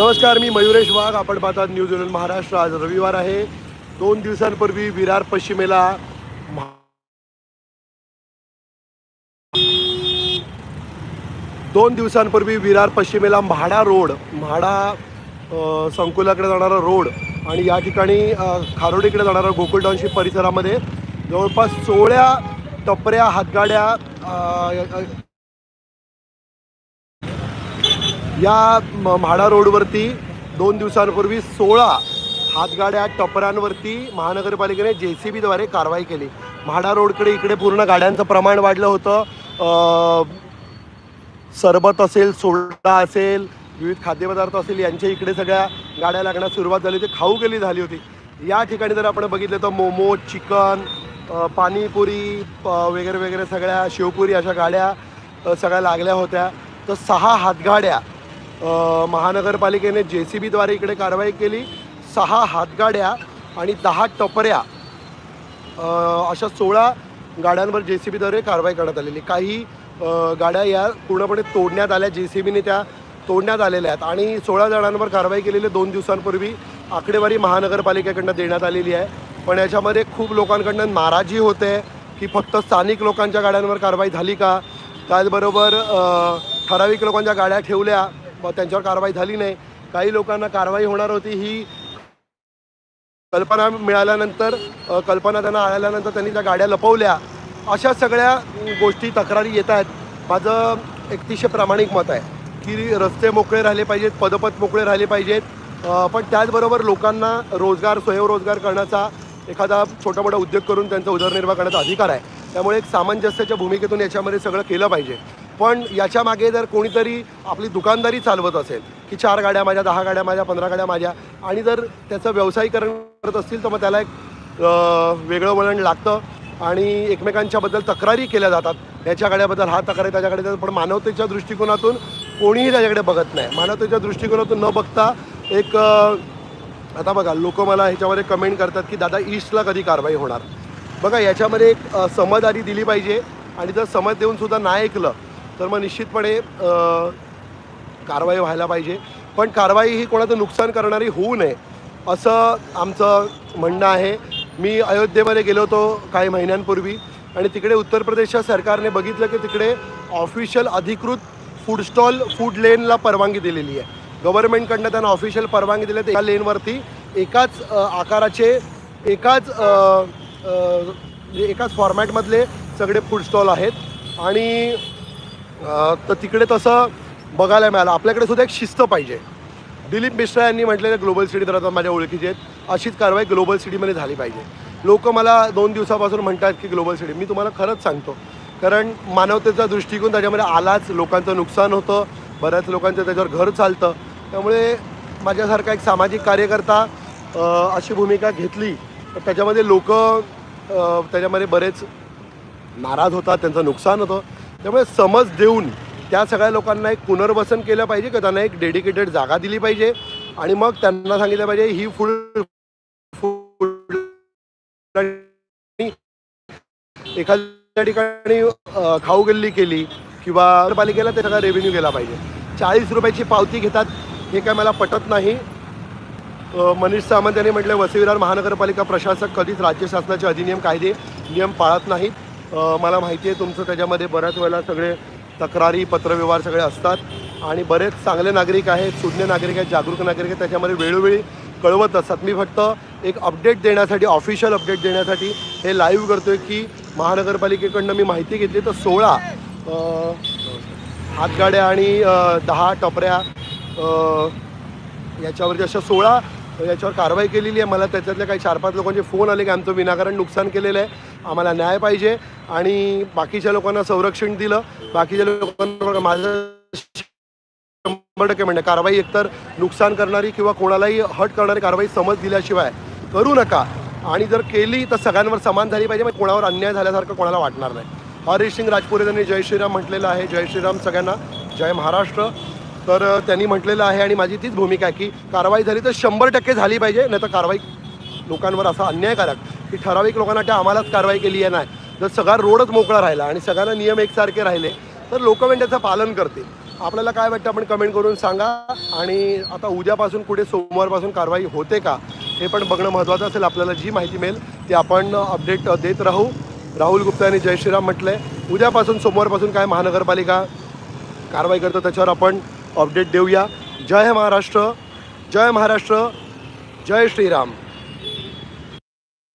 नमस्कार मी मयुरेश वाघ. आपण पाहतात न्यूझीलंड महाराष्ट्र. आज रविवार आहे. दोन दिवसांपूर्वी विरार पश्चिमेला दोन दिवसांपूर्वी विरार पश्चिमेला म्हाडा रोड म्हाडा संकुलाकडे जाणारा रोड आणि या ठिकाणी खारोडीकडे जाणारा गोकुळ टाउनशिप परिसरामध्ये जवळपास सोळ्या टपऱ्या हातगाड्या या म- म्हाडा रोडवरती दोन दिवसांपूर्वी सोळा हातगाड्या टपरांवरती महानगरपालिकेने जे सी बीद्वारे कारवाई केली. म्हाडा रोडकडे इकडे पूर्ण गाड्यांचं प्रमाण वाढलं होतं. सरबत असेल सोडा असेल विविध खाद्यपदार्थ असेल यांच्या इकडे सगळ्या गाड्या लागण्यास सुरुवात झाली होती. खाऊ गेली झाली होती. या ठिकाणी जर आपण बघितलं तर मोमो चिकन पाणीपुरी प- वगैरे वगैरे सगळ्या शेवपुरी अशा गाड्या सगळ्या लागल्या होत्या. तर सहा हातगाड्या महानगरपालिकेने जे सी बीद्वारे इकडे कारवाई केली. सहा हातगाड्या आणि दहा टपऱ्या अशा सोळा गाड्यांवर जे सी बीद्वारे कारवाई करण्यात आलेली. काही गाड्या या पूर्णपणे तोडण्यात आल्या. जे सी बीने त्या तोडण्यात आलेल्या आहेत. आणि सोळा जणांवर कारवाई केलेली दोन दिवसांपूर्वी आकडेवारी महानगरपालिकेकडनं देण्यात आलेली आहे. पण याच्यामध्ये खूप लोकांकडनं नाराजी होते की फक्त स्थानिक लोकांच्या गाड्यांवर कारवाई झाली का? त्याचबरोबर ठराविक लोकांच्या गाड्या ठेवल्या. त्यांच्यावर कारवाई झाली नाही. काही लोकांना कारवाई होणार होती ही कल्पना मिळाल्यानंतर कल्पना त्यांना आल्यानंतर त्यांनी त्या गाड्या लपवल्या. अशा सगळ्या गोष्टी तक्रारी येत आहेत. माझं अतिशय प्रामाणिक मत आहे की रस्ते मोकळे राहिले पाहिजेत पदपथ मोकळे राहिले पाहिजेत. पण त्याचबरोबर लोकांना रोजगार स्वयंरोजगार करण्याचा एखादा छोटा मोठा उद्योग करून त्यांचा उदरनिर्वाह करण्याचा अधिकार आहे. त्यामुळे एक सामंजस्याच्या भूमिकेतून याच्यामध्ये सगळं केलं पाहिजे. पण याच्या मागे जर कोणीतरी आपली दुकानदारी चालवत असेल की चार गाड्या माझ्या दहा गाड्या माझ्या पंधरा गाड्या माझ्या आणि जर त्याचं व्यवसायीकरण करत असतील तर मग त्याला एक वेगळं वळण लागतं आणि एकमेकांच्याबद्दल तक्रारी केल्या जातात. याच्या गाड्याबद्दल हा तक्रार आहे त्याच्याकडे पण मानवतेच्या दृष्टिकोनातून कोणीही त्याच्याकडे बघत नाही. मानवतेच्या दृष्टिकोनातून न बघता एक आता बघा लोक मला ह्याच्यामध्ये कमेंट करतात की दादा ईस्टला कधी कारवाई होणार? बघा याच्यामध्ये एक समजदारी दिली पाहिजे. आणि जर समज देऊन सुद्धा नाही ऐकलं तर मग निश्चितपणे कारवाई व्हायला पाहिजे. पण कारवाई ही कोणाचं नुकसान करणारी होऊ नये असं आमचं म्हणणं आहे. मी अयोध्येमध्ये गेलो होतो काही महिन्यांपूर्वी आणि तिकडे उत्तर प्रदेशच्या सरकारने बघितलं की तिकडे ऑफिशियल अधिकृत फूड स्टॉल फूड लेनला परवानगी दिलेली आहे. गव्हर्नमेंटकडनं त्यांना ऑफिशियल परवानगी दिली त्या लेनवरती एकाच आकाराचे एकाच म्हणजे एकाच फॉर्मॅटमधले सगळे फूड स्टॉल आहेत. आणि तर तिकडे तसं बघायला मिळालं. आपल्याकडे सुद्धा एक शिस्त पाहिजे. दिलीप मिश्रा यांनी म्हटलेलं ग्लोबल सिटी तर आता माझ्या ओळखीचे आहेत. अशीच कारवाई ग्लोबल सिटीमध्ये झाली पाहिजे. लोक मला दोन दिवसापासून म्हणतात की ग्लोबल सिटी मी तुम्हाला खरंच सांगतो. कारण मानवतेचा दृष्टिकोन त्याच्यामध्ये आलाच. लोकांचं नुकसान होतं. बऱ्याच लोकांचं त्याच्यावर घर चालतं. त्यामुळे माझ्यासारखा एक सामाजिक कार्यकर्ता अशी भूमिका घेतली तर त्याच्यामध्ये लोक त्याच्यामध्ये बरेच नाराज होतात. त्यांचं नुकसान होतं. त्यामुळे समज देऊन त्या सगळ्या लोकांना एक पुनर्वसन केलं पाहिजे का त्यांना एक डेडिकेटेड जागा दिली पाहिजे. आणि मग त्यांना सांगितलं पाहिजे ही फुल फूड एखाद्या ठिकाणी खाऊ गल्ली केली किंवा पालिकेला ते सगळा रेव्हेन्यू गेला पाहिजे. चाळीस रुपयाची पावती घेतात हे काय मला पटत नाही. मनीष सामंत यांनी म्हटलं वसईविरार महानगरपालिका प्रशासक कधीच राज्य शासनाचे अधिनियम कायदे नियम पाळत नाहीत. मला माहिती आहे तुमचं त्याच्यामध्ये बऱ्याच वेळेला सगळे तक्रारी पत्रव्यवहार सगळे असतात. आणि बरेच चांगले नागरिक आहेत सुज्ञ नागरिक आहेत जागरूक नागरिक आहेत त्याच्यामध्ये वेळोवेळी कळवत असतात. मी फक्त एक अपडेट देण्यासाठी ऑफिशियल अपडेट देण्यासाठी हे लाईव्ह करतोय की महानगरपालिकेकडनं मी माहिती घेतली तर सोळा हातगाड्या आणि दहा टपऱ्या याच्यावरती अशा सोळा याच्यावर कारवाई केलेली आहे. मला त्याच्यातल्या काही चार पाच लोकांचे फोन आले की आमचं विनाकारण नुकसान केलेलं आहे. आम्हाला न्याय पाहिजे आणि बाकीच्या लोकांना संरक्षण दिलं. बाकीच्या लोकांना माझं शंभर टक्के म्हणणं कारवाई एकतर नुकसान करणारी किंवा कोणालाही हट करणारी कारवाई समज दिल्याशिवाय करू नका. आणि जर केली तर सगळ्यांवर समान झाली पाहिजे. म्हणजे कोणावर अन्याय झाल्यासारखं कोणाला वाटणार नाही. हरीश सिंग राजपुरे यांनी जय श्रीराम म्हटलेलं आहे. जय श्रीराम सगळ्यांना. जय महाराष्ट्र. तर त्यांनी म्हटलेलं आहे आणि माझी तीच भूमिका आहे की कारवाई झाली तर शंभर टक्के झाली पाहिजे नाही तर कारवाई लोकांवर असा अन्यायकारक की ठराविक लोकांना त्या आम्हालाच कारवाई केली आहे नाही. जर सगळा रोडच मोकळा राहिला आणि सगळ्यांना नियम एकसारखे राहिले तर लोक म्हणजे त्याचं पालन करतील. आपल्याला काय वाटतं आपण कमेंट करून सांगा. आणि आता उद्यापासून कुठे सोमवारपासून कारवाई होते का हे पण बघणं महत्त्वाचं असेल. आपल्याला जी माहिती मिळेल ती आपण अपडेट देत राहू. राहुल गुप्ता यांनी जय श्रीराम म्हटलं आहे उद्यापासून सोमवारपासून काय महानगरपालिका कारवाई करतो त्याच्यावर आपण अपडेट देऊया. जय महाराष्ट्र. जय महाराष्ट्र. जय श्रीराम.